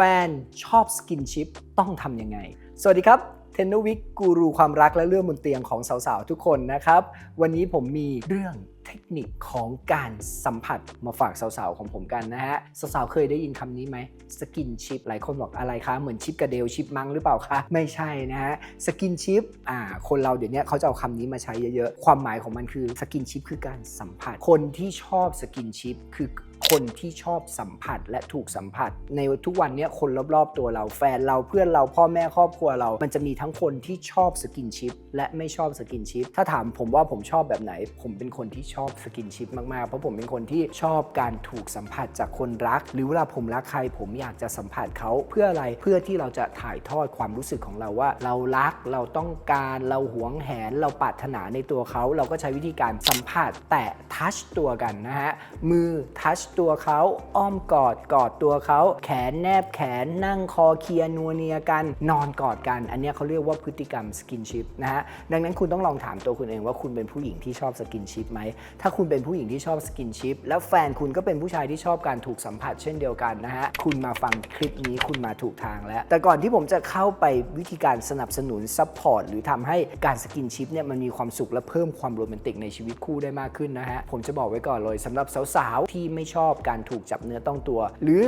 แฟนชอบสกินชิปต้องทำยังไง สวัสดีครับเทนนวิกกูรูความรักและเรื่องบนเตียงของสาวๆ ทุกคนนะครับ วันนี้ผมมีเรื่อง เทคนิคของการสัมผัสมาฝากสาวๆของผมกันนะฮะสาวๆเคยได้ยินคำนี้ไหมสกินชิปหลายคนบอกอะไรคะ เหมือนชิปกระเดลชิปมังหรือเปล่าคะ ไม่ใช่นะฮะสกินชิปอ่าคนเราเดี๋ยวนี้เขาจะเอาคำนี้มาใช้เยอะๆ ความหมายของมันคือสกินชิปคือการสัมผัส คนที่ชอบสกินชิปคือคนที่ชอบสัมผัสและถูกสัมผัส ในทุกวันนี้คนรอบๆตัวเราแฟนเราเพื่อนเราพ่อแม่ครอบครัวเรา มันจะมีทั้งคนที่ชอบสกินชิป และไม่ชอบสกินชิป ถ้าถามผมว่าผมชอบแบบไหน ผมเป็นคนที่ชอบสกินชิปมาก ๆ เพราะผมเป็นคนที่ชอบการถูกสัมผัสจากคนรัก หรือเวลาผมรักใคร ผมอยากจะสัมผัสเขาเพื่ออะไรเพื่อที่เราจะถ่ายทอดความรู้สึกของเราว่า เรารักเราต้องการเราหวงแหน เราปรารถนาในตัวเขา เราก็ใช้วิธีการสัมผัสแตะทัชตัวกันนะฮะมือทัชตัวเขาอ้อมกอดกอดตัวเขาแขนแนบแขนนั่งคอเคลียนัวเนียกันนอนกอดกัน อันนี้เขาเรียกว่าพฤติกรรมสกินชิพนะฮะดังนั้นคุณต้องลองถามตัวคุณเองว่าคุณเป็นผู้หญิงที่ชอบสกินชิพไหมถ้าคุณเป็นผู้หญิงที่ชอบสกินชิพแล้วแฟนคุณก็เป็นผู้ชายที่ชอบการถูกสัมผัสเช่นเดียวกันนะฮะ คุณมาฟังคลิปนี้คุณมาถูกทางแล้ว แต่ก่อนที่ผมจะเข้าไปวิธีการสนับสนุนซัพพอร์ตหรือทำให้การสกินชิพเนี่ยมันมีความสุขและเพิ่มความโรแมนติกในชีวิตคู่ได้มากขึ้นนะฮะ ผมจะบอกไว้ก่อนเลยสำหรับสาวๆที่ไม่ชอบการถูกจับเนื้อต้องตัว หรือ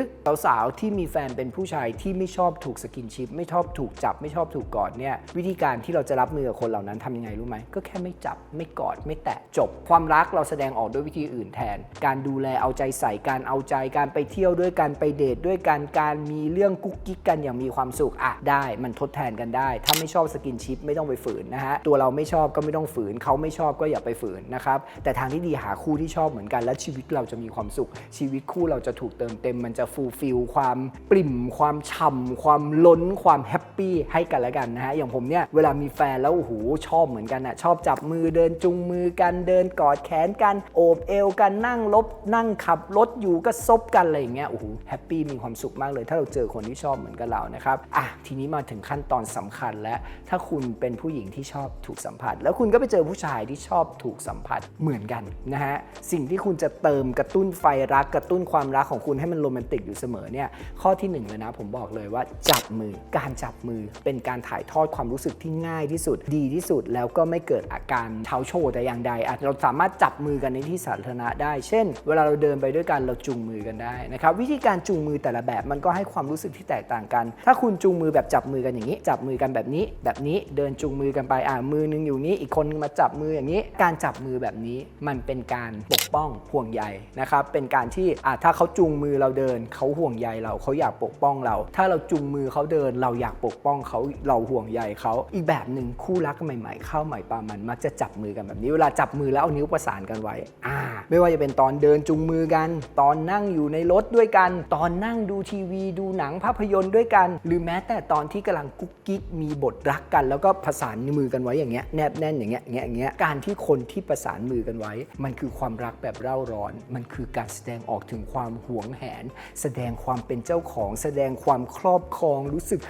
สาวๆที่มีแฟนเป็นผู้ชายที่ไม่ชอบถูกสกินชิพไม่ชอบถูกจับไม่ชอบถูกกอดเนี่ยวิธีการที่เราจะรับมือกับคนเหล่านั้นทำยังไงรู้ไหมก็แค่ไม่จับไม่กอดไม่แตะจบความรักเราแสดงออกด้วยวิธีอื่นแทน การดูแลเอาใจใส่การเอาใจการไปเที่ยวด้วยกันไปเดทด้วยกันการมีเรื่องกุ๊กกิ๊กกันอย่างมีความสุขอะได้มันทดแทนกันได้ ถ้าไม่ชอบสกินชิพไม่ต้องไปฝืนนะฮะตัวเราไม่ชอบก็ไม่ต้องฝืนเขาไม่ชอบก็อย่าไปฝืนนะครับแต่ทางที่ดีหาคู่ที่ชอบเหมือนกันและชีวิตเราจะมีความสุข ชีวิตคู่เราจะถูกเติมเต็ม มันจะฟูลฟิลความปริ่ม ความฉ่ำความล้น ความแฮปปี้ให้กันและกันนะฮะอย่างผมเนี่ยเวลามีแฟนแล้วโอ้โหชอบเหมือนกันอะชอบจับมือเดินจุงมือกันเดินกอดแขนกันโอบเอวกันนั่งลบนั่งขับรถอยู่ก็ซบกันอะไรอย่างเงี้ยโอ้โหแฮปปี้มีความสุขมากเลย ถ้าเราเจอคนที่ชอบเหมือนกับเรานะครับอะทีนี้มาถึงขั้นตอนสำคัญแล้ว ถ้าคุณเป็นผู้หญิงที่ชอบถูกสัมผัส แล้วคุณก็ไปเจอผู้ชายที่ชอบถูกสัมผัสเหมือนกันนะฮะสิ่งที่คุณจะเติมกระตุ้นไฟรักกระตุ้นความรักของคุณให้มันโรแมนติกอยู่เสมอเนี่ยข้อที่หนึ่งเลยนะผมบอกเลยว่าจับมือการจับมือเป็นการถ่ายทอดความรู้สึกที่ง่ายที่สุดดีที่สุดแล้วก็ไม่เกิดอาการเท้าโชว์แต่อย่างใดอาจเราสามารถจับับมือกันในที่สาธารณะได้ เช่น เวลาเราเดินไปด้วยกันเราจูงมือกันได้นะครับวิธีการจูงมือแต่ละแบบมันก็ให้ความรู้สึกที่แตกต่างกัน ถ้าคุณจูงมือแบบจับมือกันอย่างนี้ จับมือกันแบบนี้ แบบนี้เดินจูงมือกันไปอ่ามือนึงอยู่นี้อีกคนนึงมาจับมืออย่างนี้ การจับมือแบบนี้มันเป็นการปกป้องห่วงใยนะครับเป็นการที่อ่าถ้าเขาจูงมือเราเดินเขาห่วงใยเราเขาอยากปกป้องเรา ถ้าเราจูงมือเขาเดิน เราอยากปกป้องเขาเราห่วงใยเขาอีกแบบหนึ่งคู่รักใหม่ ๆ เข้าใหม่ปามันมักจะจับมือกันแบบนี้เวลาจับมือแล้วเอานิ้วประสานกันไว้อ่าไม่ว่าจะเป็นตอนเดินจูงมือกัน ตอนนั่งอยู่ในรถด้วยกัน ตอนนั่งดูทีวี ดูหนังภาพยนตร์ด้วยกัน หรือแม้แต่ตอนที่กำลังกุ๊กกิ๊กมีบทรักกัน แล้วก็ประสานมือกันไว้อย่างเงี้ยแนบแน่นอย่างเงี้ยเงี้ยเงี้ยการที่คนที่ประสานมือกันไว้ มันคือความรักแบบเร่าร้อน มันคือการแสดงออกถึงความหวงแหน แสดงความเป็นเจ้าของ แสดงความครอบครองรู้สึก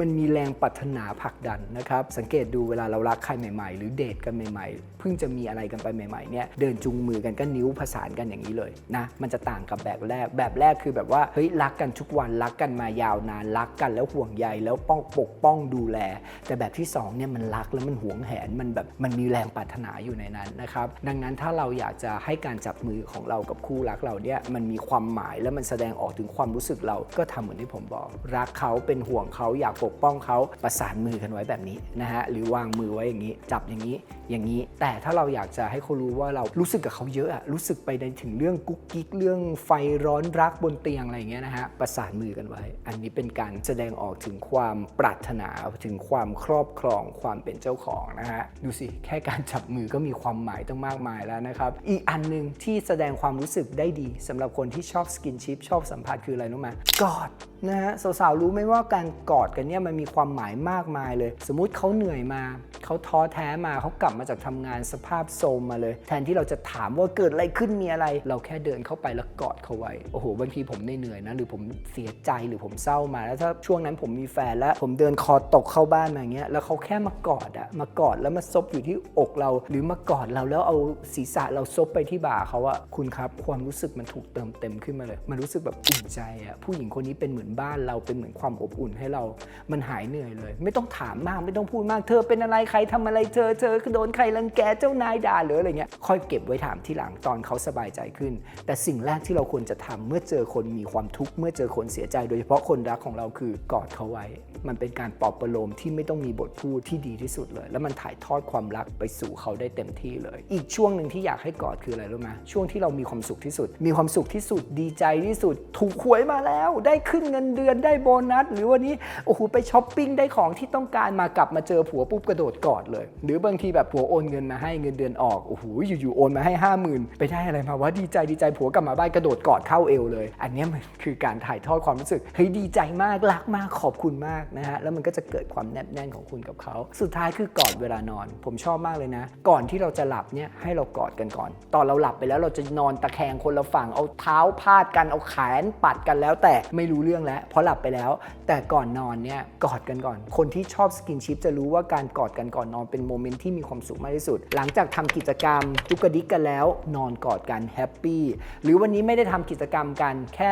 มันมีแรงปรารถนาผลักดันนะครับสังเกตดูเวลาเรารักใครใหม่ ๆ หรือเดทกันใหม่ๆเพิ่งจะมีอะไรกันไปใหม่ๆเนี่ยเดินจุงมือกันก็นิ้วผสานกันอย่างนี้เลยนะมันจะต่างกับแบบแรก แบบแรกคือแบบว่าเฮ้ยรักกันทุกวันรักกันมายาวนานรักกันแล้วห่วงใยแล้วป้องปกป้องดูแล แต่แบบที่สองเนี่ยมันรักแล้วมันหวงแหนมันแบบมันมีแรงปรารถนาอยู่ในนั้นนะครับดังนั้นถ้าเราอยากจะให้การจับมือของเรากับคู่รักเราเนี่ยมันมีความหมายและมันแสดงออกถึงความรู้สึกเราก็ทำเหมือนที่ผมบอก รักเขาเป็นห่วงเขาอยากปกป้องเขาประสานมือกันไว้แบบนี้นะฮะหรือวางมือไว้อย่างนี้ จับอย่างนี้อย่างนี้ แต่ถ้าเราอยากจะให้เขารู้ว่าเรารู้สึกกับเขาเยอะอะรู้สึกไปในถึงเรื่องกุ๊กกิ๊กเรื่องไฟร้อนรักบนเตียงอะไรเงี้ยนะฮะประสานมือกันไว้ อันนี้เป็นการแสดงออกถึงความปรารถนาถึงความครอบครองความเป็นเจ้าของนะฮะดูสิแค่การจับมือก็มีความหมายตั้งมากมายแล้วนะครับอีกอันหนึ่งที่แสดงความรู้สึกได้ดีสำหรับคนที่ชอบสกินชิพชอบสัมผัสคืออะไรรู้ไหมกอดนะฮะสาวๆรู้ไหมว่าการกอดกันเนี่ยมันมีความหมายมากมายเลย สมมุติเขาเหนื่อยมาเขาท้อแท้มาเขากลับมาจากทำงานสภาพโทรมมาเลยแทนที่เราจะถามว่าเกิดอะไรขึ้นมีอะไร เราแค่เดินเข้าไปแล้วกอดเขาไว้ โอ้โหบางทีผมเหนื่อยนะหรือผมเสียใจหรือผมเศร้ามาแล้วถ้าช่วงนั้นผมมีแฟนแล้ว ผมเดินคอตกเข้าบ้านมาอย่างเงี้ยแล้วเขาแค่มากอดอะมากอดแล้วมาซบอยู่ที่อกเรา หรือมากอดเราแล้วเอาศีรษะเราซบไปที่บ่าเขาอะคุณครับความรู้สึกมันถูกเติมเต็มขึ้นมาเลย มันรู้สึกแบบอุ่นใจอะผู้หญิงคนนี้เป็นเหมือนบ้านเราเป็นเหมือนความอบอุ่นให้เรา มันหายเหนื่อยเลย ไม่ต้องถามมากไม่ต้องพูดมากเธอเป็นอะไรใครทำอะไรเธอเธอโดนใครรังแกเจ้านายด่าหรืออะไรเงี้ยค่อยเก็บไว้ถามที่หลังตอนเขาสบายใจขึ้น แต่สิ่งแรกที่เราควรจะทำเมื่อเจอคนมีความทุกข์เมื่อเจอคนเสียใจ โดยเฉพาะคนรักของเราคือกอดเขาไว้ มันเป็นการปลอบประโลมที่ไม่ต้องมีบทพูดที่ดีที่สุดเลย แล้วมันถ่ายทอดความรักไปสู่เขาได้เต็มที่เลย อีกช่วงหนึ่งที่อยากให้กอดคืออะไรรู้ไหมช่วงที่เรามีความสุขที่สุด มีความสุขที่สุดดีใจที่สุด ถูกหวยมาแล้ว ได้ขึ้นเงินเดือนได้โบนัส หรือวันนี้โอ้โหไปช้อปปิ้งได้ของที่ต้องการมากลับมาเจอผัวปุ๊บกระโดดกอดเลย หรือบางทีแบบผัวโอนเงินมาให้เงินเดือนออกโอ้โหอยู่ๆโอนมาให้ห้าหมื่นไปได้อะไรมาว่าดีใจดีใจผัวกลับมาบ้านกระโดดกอดเข้าเอวเลย อันนี้มันคือการถ่ายทอดความรู้สึกเฮ้ยดีใจมากรักมากขอบคุณมากนะฮะแล้วมันก็จะเกิดความแนบแน่นของคุณกับเขา สุดท้ายคือกอดเวลานอน ผมชอบมากเลยนะ ก่อนที่เราจะหลับเนี่ยให้เรากอดกันก่อน ตอนเราหลับไปแล้วเราจะนอนตะแคงคนละฝั่งเอาเท้าพาดกันเอาแขนปัดกันแล้ว แต่ไม่รู้เรื่องแล้วเพราะหลับไปแล้ว แต่ก่อนนอนเนี่ยกอดกันก่อน คนที่ชอบสกินชิปจะรู้ว่าการกอดกันก่อนนอนเป็นโมเมนต์ที่มีความสุขมากที่สุด หลังจากทำกิจกรรมตุกกระดิกกันแล้วนอนกอดกันแฮปปี้หรือวันนี้ไม่ได้ทำกิจกรรมกันแค่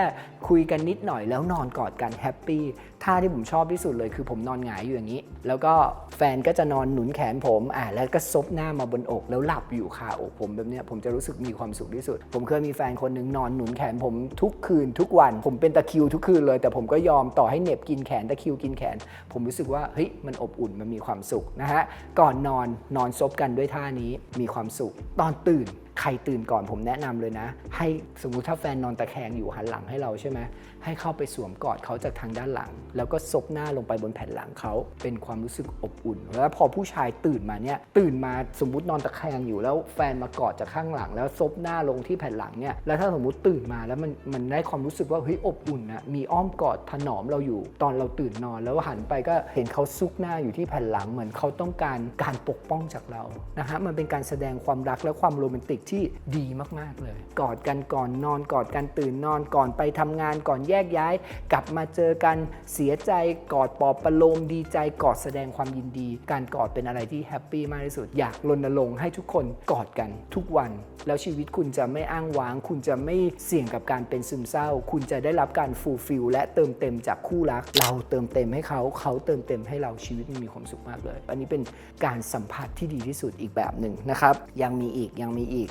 คุยกันนิดหน่อยแล้วนอนกอดกันแฮปปี้ท่าที่ผมชอบที่สุดเลยคือผมนอนหงายอยู่อย่างนี้ แล้วก็แฟนก็จะนอนหนุนแขนผมอ่าแล้วก็ซบหน้ามาบนอก แล้วหลับอยู่คาอกผมแบบเนี้ยผมจะรู้สึกมีความสุขที่สุด ผมเคยมีแฟนคนหนึ่งนอนหนุนแขนผมทุกคืนทุกวัน ผมเป็นตะคิวทุกคืนเลย แต่ผมก็ยอมต่อให้เหน็บกินแขนตะคิวกินแขน ผมรู้สึกว่าเฮ้ยมันอบอุ่นมันมีความสุขนะฮะก่อนนอนนอนซบกันด้วยท่านี้มีความสุขตอนตื่น ใครตื่นก่อนผมแนะนำเลยนะ ให้สมมุติถ้าแฟนนอนตะแคงอยู่หันหลังให้เราใช่ไหมให้เข้าไปสวมกอดเขาจากทางด้านหลัง แล้วก็ซบหน้าลงไปบนแผ่นหลังเขาเป็นความรู้สึกอบอุ่น แล้วพอผู้ชายตื่นมาเนี่ยตื่นมาสมมุตินอนตะแคงอยู่แล้วแฟนมากอดจากข้างหลัง แล้วซบหน้าลงที่แผ่นหลังเนี่ยแล้วถ้าสมมุติตื่นมาแล้วมันมันได้ความรู้สึกว่าเฮ้ยอบอุ่นนะมีอ้อมกอดถนอมเราอยู่ ตอนเราตื่นนอนแล้วหันไปก็เห็นเขาซุกหน้าอยู่ที่แผ่นหลังเหมือนเขาต้องการการปกป้องจากเรานะฮะมันเป็นการแสดงความรักและความโรแมนติกที่ดีมาก ๆ เลย กอดกันก่อนนอนกอดกันตื่นนอนก่อนไปทำงานก่อนแยกย้าย กลับมาเจอกันเสียใจกอดปลอบประโลมดีใจกอดแสดงความยินดี การกอดเป็นอะไรที่แฮปปี้มากที่สุด อยากรณรงค์ให้ทุกคนกอดกันทุกวัน แล้วชีวิตคุณจะไม่อ้างว้าง คุณจะไม่เสี่ยงกับการเป็นซึมเศร้า คุณจะได้รับการฟูลฟิลและเติมเต็มจากคู่รัก เราเติมเต็มให้เขาเขาเติมเต็มให้เราชีวิตมันมีความสุขมากเลย อันนี้เป็นการสัมผัสที่ดีที่สุดอีกแบบหนึ่งนะครับ ยังมีอีกยังมีอีก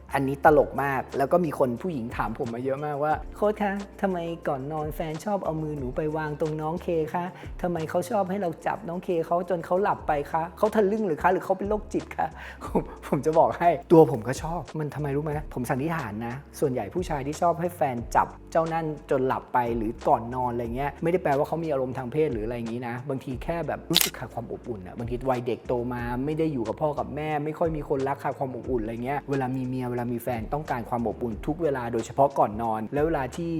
อันนี้ตลกมาก แล้วก็มีคนผู้หญิงถามผมมาเยอะมากว่า โค้ชคะทำไมก่อนนอนแฟนชอบเอามือหนูไปวางตรงน้องเคคะทำไมเขาชอบให้เราจับน้องเคเขาจนเขาหลับไปคะเขาทะลึ่งหรือคะ หรือเขาเป็นโรคจิตคะผมผมจะบอกให้ตัวผมก็ชอบ มันทำไมรู้ไหมผมสันนิษฐานนะ ส่วนใหญ่ผู้ชายที่ชอบให้แฟนจับเจ้านั่นจนหลับไปหรือก่อนนอนอะไรเงี้ยไม่ได้แปลว่าเขามีอารมณ์ทางเพศหรืออะไรอย่างนี้นะบางทีแค่แบบรู้สึกขาดความอบอุ่นอะบางทีวัยเด็กโตมา ไม่ได้อยู่กับพ่อกับแม่ ไม่ค่อยมีคนรักขาดความอบอุ่นอะไรเงี้ยเวลามีเมียเวลามีแฟนต้องการความอบอุ่นทุกเวลาโดยเฉพาะก่อนนอน แล้วเวลาที่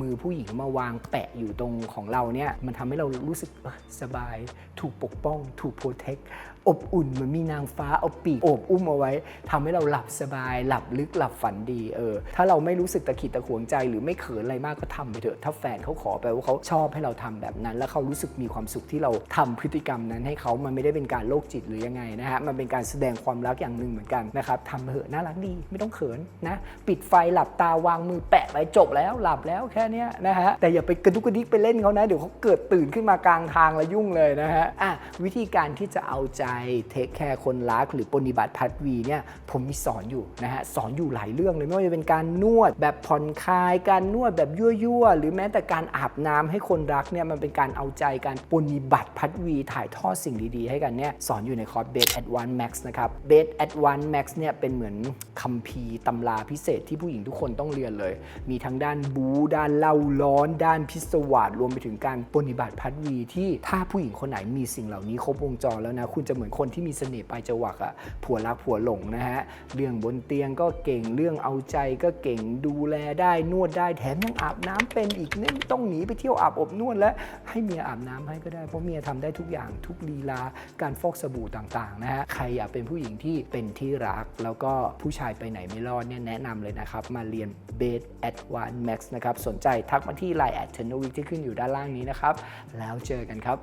มือผู้หญิงมาวางแปะอยู่ตรงของเราเนี่ยมันทำให้เรารู้สึกสบาย ถูกปกป้อง ถูกโปรเทคอบอุ่นเหมือนมีนางฟ้าเอาปีกโอบอุ้มเอาไว้ทำให้เราหลับสบาย หลับลึกหลับฝันดีเออถ้าเราไม่รู้สึกตะขิดตะขวงใจ หรือไม่เขินอะไรมากก็ทำไปเถอะ ถ้าแฟนเขาขอแปลว่าเขาชอบให้เราทำแบบนั้น แล้วเขารู้สึกมีความสุขที่เราทำพฤติกรรมนั้นให้เขามันไม่ได้เป็นการโรคจิตหรือยังไงนะฮะมันเป็นการแสดงความรักอย่างหนึ่งเหมือนกันนะครับทำเถอะน่ารักดีไม่ต้องเขินนะปิดไฟหลับตาวางมือแปะไปจบแล้วหลับแล้วแค่นี้นะฮะแต่อย่าไปกระดุกกระดิกไปเล่นเขานะเดี๋ยวเขาเกิดตื่นขึ้นมากลางทางแล้วยุ่งเลยนะฮะอะวิธีการที่จะเอาใจเทคแคร์คนรักหรือปฏิบัติพัดวีเนี่ยผมมีสอนอยู่นะฮะสอนอยู่หลายเรื่องเลยไม่ว่าจะเป็นการนวดแบบผ่อนคลาย การนวดแบบยั่วๆ หรือแม้แต่การอาบน้ำให้คนรักเนี่ยมันเป็นการเอาใจการปฏิบัติพัดวีถ่ายทอดสิ่งดีๆ ให้กันเนี่ยสอนอยู่ในคอร์ส b a s e Advanced Max นะครับ b a s e Advanced Max เนี่ยเป็นเหมือนคัมภีร์ตำราพิเศษที่ผู้หญิงทุกคนต้องเรียนเลย มีทั้งด้านบูด้านเล่าร้อน ด้านพิศวาสรวมไปถึงการปฏิบัติพัดวีที่ถ้าผู้หญิงคนไหนมีสิ่งเหล่านี้ครบวงจรแล้วนะคุณจะมือนมือนคนที่มีเสน่ห์ปลายจวักอะผัวรักผัวหลงนะฮะ เรื่องบนเตียงก็เก่ง เรื่องเอาใจก็เก่ง ดูแลได้นวดได้ แถมยังอาบน้ำเป็นอีกเนี่ยต้องหนีไปเที่ยวอาบอบนวดแล้วให้เมียอาบน้ำให้ก็ได้ เพราะเมียทำได้ทุกอย่างทุกลีลา การฟอกสบู่ต่างๆนะฮะ ใครอยากเป็นผู้หญิงที่เป็นที่รัก แล้วก็ผู้ชายไปไหนไม่รอดเนี่ยแนะนำเลยนะครับ มาเรียน b a d Advanced Max นะครับ สนใจทักมาที่ Line at t e n o w e e k ที่ขึ้นอยู่ด้านล่างนี้นะครับ แล้วเจอกันครับ